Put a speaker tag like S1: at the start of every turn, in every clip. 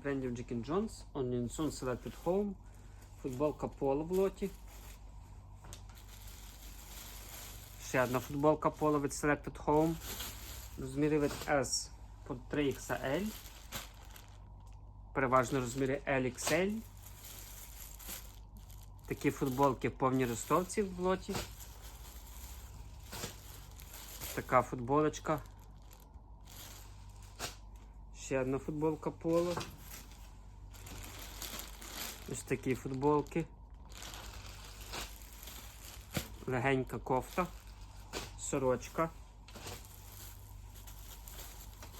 S1: від брендів Jack Jones, Onion Selected Home, футболка Polo в лоті. Ще одна футболка Polo від Selected Home. Розміри від S по 3XL. Переважно розміри LXL. Такі футболки повні ростовці в лоті. Така футболочка. Ще одна футболка поло. Ось такі футболки. Легенька кофта, сорочка,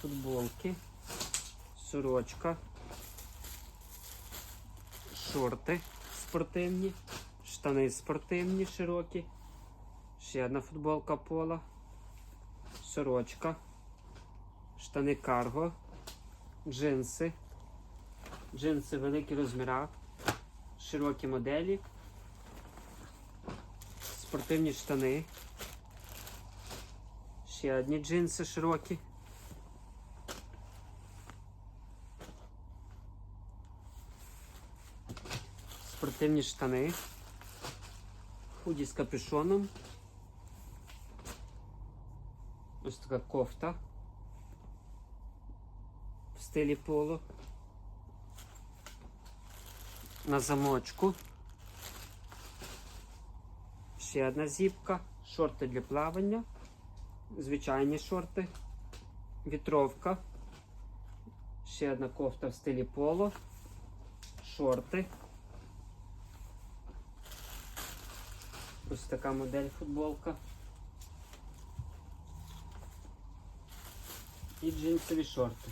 S1: футболки, сорочка, шорти спортивні, штани спортивні широкі. Ще одна футболка пола, сорочка, штани карго, джинси, джинси великі розміра, широкі моделі, спортивні штани, ще одні джинси широкі. Спортивні штани, худі з капюшоном. Ось така кофта в стилі поло. На замочку. Ще одна зіпка, шорти для плавання, звичайні шорти, вітровка, ще одна кофта в стилі поло, шорти. Ось така модель футболка. І джинсові шорти.